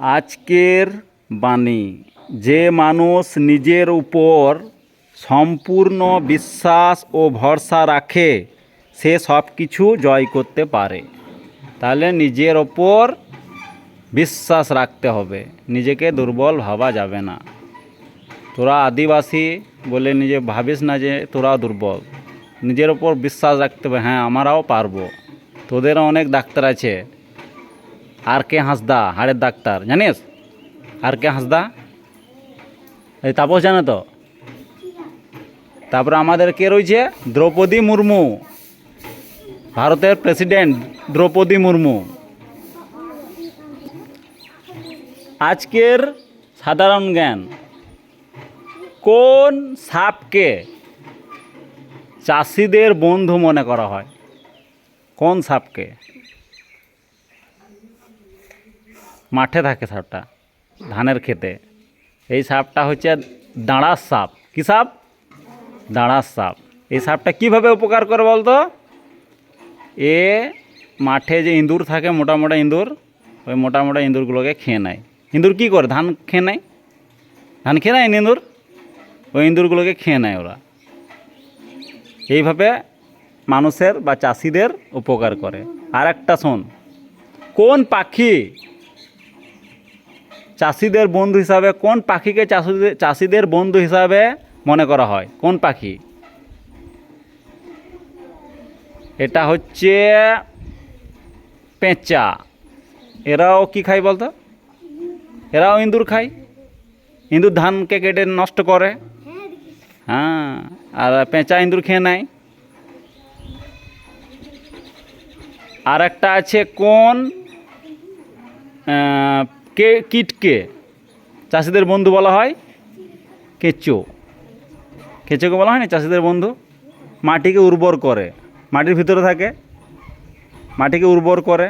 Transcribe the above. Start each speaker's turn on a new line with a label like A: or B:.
A: আজকের বাণী। যে মানুষ নিজের উপর সম্পূর্ণ বিশ্বাস ও ভরসা রাখে, সে সব কিছু জয় করতে পারে। তাহলে নিজের ওপর বিশ্বাস রাখতে হবে। নিজেকে দুর্বল ভাবা যাবে না। তোরা আদিবাসী বলে নিজে ভাবিস না যে তোরা দুর্বল। নিজের ওপর বিশ্বাস রাখতে হবে। হ্যাঁ আমরাও পারব। তোদেরও অনেক ডাক্তার আছে। আর কে হাঁসদা? হাড়ের ডাক্তার। জানিস? আর কে হাঁসদা? এই তাপস জানো তো? তারপরে আমাদের কে রয়েছে? দ্রৌপদী মুর্মু। ভারতের প্রেসিডেন্ট দ্রৌপদী মুর্মু। আজকের সাধারণ জ্ঞান। কোন সাপকে চাষিদের বন্ধু মনে করা হয়? কোন সাপকে? মাঠে থাকে সাপটা, ধানের খেতে এই সাপটা হচ্ছে দাঁড়ার সাপ। কী সাপ? দাঁড়ার সাপ। এই সাপটা কীভাবে উপকার করে বলতো? এ মাঠে যে ইঁদুর থাকে, মোটা মোটা ইঁদুর, ওই মোটা মোটা ইঁদুরগুলোকে খেয়ে নেয়। ইঁদুর কী করে? ধান খেয়ে নেয়? ধান খেয়ে নেয় ইঁদুর? ওই ইঁদুরগুলোকে খেয়ে নেয় ওরা। এইভাবে মানুষের বা চাষিদের উপকার করে। আর একটা শোন, কোন পাখি চাষিদের বন্ধু হিসাবে কোন পাখিকে চাষিদের চাষিদের বন্ধু হিসাবে মনে করা হয়? কোন পাখি? এটা হচ্ছে পেঁচা। এরাও কি খায় বলতো? এরাও ইঁদুর খায়। ইঁদুর ধানকে কেটে নষ্ট করে। হ্যাঁ আর পেঁচা ইঁদুর খেয়ে নেয়। আর একটা আছে কোন কে কিটকে চাষিদের বন্ধু বলা হয় কেঁচো। কেঁচোকে বলা হয় না চাষিদের বন্ধু। মাটিকে উর্বর করে। মাটির ভিতরে থাকে। মাটিকে উর্বর করে।